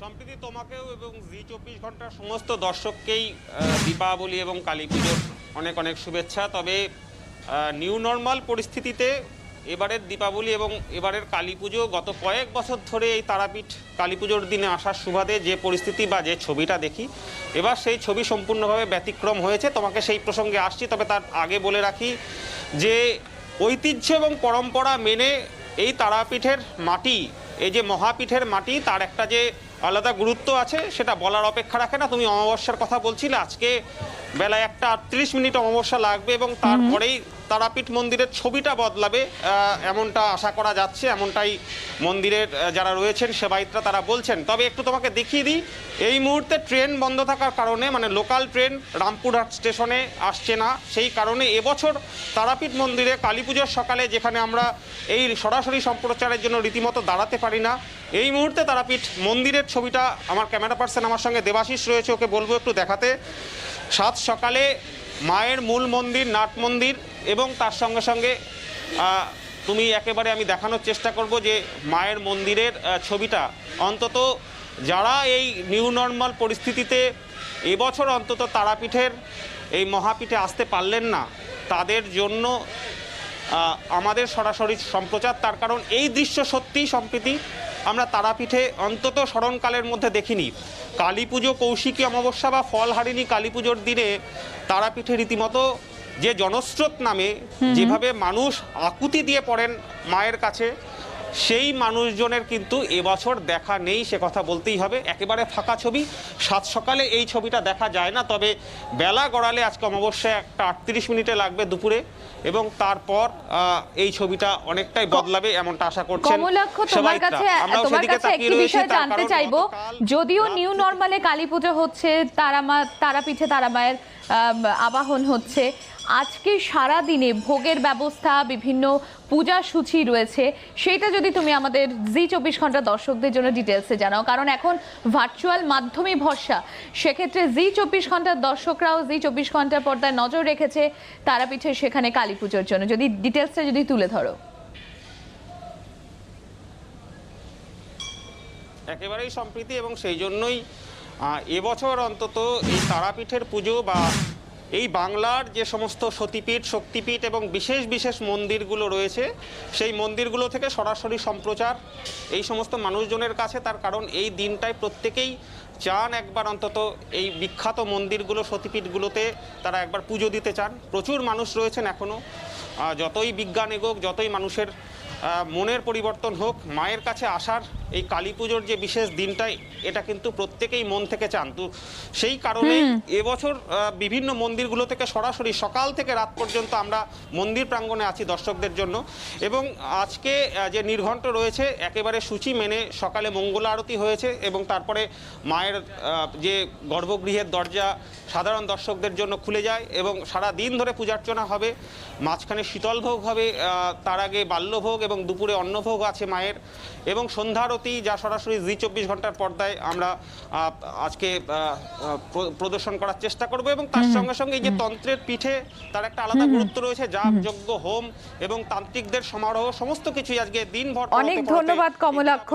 সম্প্রতি তোমাকেও এবং জি চব্বিশ ঘণ্টার সমস্ত দর্শককেই দীপাবলি এবং কালী পুজোর অনেক অনেক শুভেচ্ছা। তবে নিউ নর্মাল পরিস্থিতিতে এবারের দীপাবলি এবং এবারের কালী পুজো গত কয়েক বছর ধরে এই তারাপীঠ কালী পুজোর দিনে আসার সুবাদে যে পরিস্থিতি বা যে ছবিটা দেখি, এবার সেই ছবি সম্পূর্ণভাবে ব্যতিক্রম হয়েছে। তোমাকে সেই প্রসঙ্গে আসছি, তবে তার আগে বলে রাখি যে ঐতিহ্য এবং পরম্পরা মেনে এই তারাপীঠের মাটি, এই যে মহাপীঠের মাটি, তার একটা যে আলাদা গুরুত্ব আছে, সেটা বলার অপেক্ষা রাখে না। তুমি অমাবস্যার কথা বলছিলে, আজকে বেলা একটা আটত্রিশ মিনিট অমাবস্যা লাগবে এবং তারপরেই তারাপীঠ মন্দিরের ছবিটা বদলাবে এমনটা আশা করা যাচ্ছে, এমনটাই মন্দিরের যারা রয়েছেন, সেবায়িতরা তারা বলছেন। তবে একটু তোমাকে দেখিয়ে দিই, এই মুহূর্তে ট্রেন বন্ধ থাকার কারণে মানে লোকাল ট্রেন রামপুরহাট স্টেশনে আসছে না। সেই কারণে এবছর তারাপীঠ মন্দিরে কালী পুজোর সকালে, যেখানে আমরা এই সরাসরি সম্প্রচারের জন্য রীতিমতো দাঁড়াতে পারি না, এই মুহূর্তে তারাপীঠ মন্দিরের ছবিটা আমার ক্যামেরা পার্সন আমার সঙ্গে দেবাশিস রয়েছে, ওকে বলব একটু দেখাতে। সাত সকালে মায়ের মূল মন্দির, নাট মন্দির এবং তার সঙ্গে সঙ্গে তুমি একেবারে আমি দেখানোর চেষ্টা করব যে মায়ের মন্দিরের ছবিটা। অন্তত যারা এই নিউ নর্মাল পরিস্থিতিতে এবছর অন্তত তারাপীঠের এই মহাপীঠে আসতে পারলেন না, তাদের জন্য আমাদের সরাসরি সম্প্রচার। তার কারণ এই দৃশ্য সত্যিই সম্প্রীতি। আমরা তারাপীঠে অন্তত স্মরণকালের মধ্যে দেখিনি। কালী পুজো কৌশিকী অমাবস্যা বা ফলহারিণী কালী পুজোর দিনে তারাপীঠে রীতিমতো যে জনস্রোত নামে যেভাবে মানুষ আকুতি দিয়ে পড়েন মায়ের কাছে সেই মানুষজনের কিন্তু এবছর দেখা নেই সে কথা বলতেই হবে। একেবারে ফাঁকা ছবি। সাত সকালে এই ছবিটা দেখা যায় না তবে বেলা গড়ালে আজকে অমাবস্যায় একটা আটত্রিশ মিনিটে লাগবে দুপুরে এবং তারপর এই ছবিটা অনেকটাই বদলাবে এমনটা আশা করছেন কমলাক্ষ তোমার কাছে তোমার কাছে একটি বিষয় জানতে চাইব। যদিও নিউ নর্মালে কালী পুজো হচ্ছে তারামা তারাপীঠে তারামায়ের আম, আবাহন হচ্ছে আজকে সারা দিনে ভোগের ব্যবস্থা, বিভিন্ন পূজা সূচি রয়েছে। সেটা যদি তুমি আমাদের জি চব্বিশ ঘণ্টা দর্শকদের জন্য ডিটেলসে জানাও। কারণ এখন ভার্চুয়াল মাধ্যমে ভরসা। সেক্ষেত্রে জি চব্বিশ ঘণ্টার দর্শকরাও জি চব্বিশ ঘণ্টার পর্দায় নজর রেখেছে তারাপীঠে সেখানে কালী পুজোর জন্য। যদি ডিটেলসটা যদি তুলে ধরো। একেবারেই সম্প্রীতি এবং সেই জন্যই এবছর অন্তত এই তারাপীঠের পুজো বা এই বাংলার যে সমস্ত সতীপীঠ, শক্তিপীঠ এবং বিশেষ বিশেষ মন্দিরগুলো রয়েছে, সেই মন্দিরগুলো থেকে সরাসরি সম্প্রচার। এই সমস্ত মানুষজনের কাছে তার কারণ এই দিনটায় প্রত্যেকেই চান একবার অন্তত এই বিখ্যাত মন্দিরগুলো, সতীপীঠগুলোতে তারা একবার পুজো দিতে চান। প্রচুর মানুষ রয়েছেন এখনও যতই বিজ্ঞান এগোক যতই মানুষের মনের পরিবর্তন হোক মায়ের কাছে আসার এই কালী পুজোর যে বিশেষ দিনটাই এটা কিন্তু প্রত্যেকেই মন থেকে চান। তো সেই কারণে এবছর বিভিন্ন মন্দিরগুলো থেকে সরাসরি সকাল থেকে রাত পর্যন্ত আমরা মন্দির প্রাঙ্গণে আছি দর্শকদের জন্য। এবং আজকে যে নির্ঘণ্ট রয়েছে একেবারে সূচি মেনে সকালে মঙ্গল আরতি হয়েছে এবং তারপরে মায়ের যে গর্ভগৃহের দরজা সাধারণ দর্শকদের জন্য খুলে যায় এবং সারা দিন ধরে পূজার্চনা হবে। মাঝখানে শীতল ভোগ হবে তার আগে বাল্যভোগ এবং দুপুরে অন্নভোগ আছে মায়ের। এবং সন্ধ্যারতি যা সরাসরি জি চব্বিশ ঘণ্টার পর্দায় আমরা আহ, আজকে প্রদর্শন করার চেষ্টা করব এবং তার সঙ্গে সঙ্গে এই যে তন্ত্রের পিঠে তার একটা আলাদা গুরুত্ব রয়েছে যাগ যজ্ঞ হোম এবং তান্ত্রিকদের সমারোহ সমস্ত কিছুই আজকে দিনভর অনেক ধন্যবাদ কমলাক্ষ।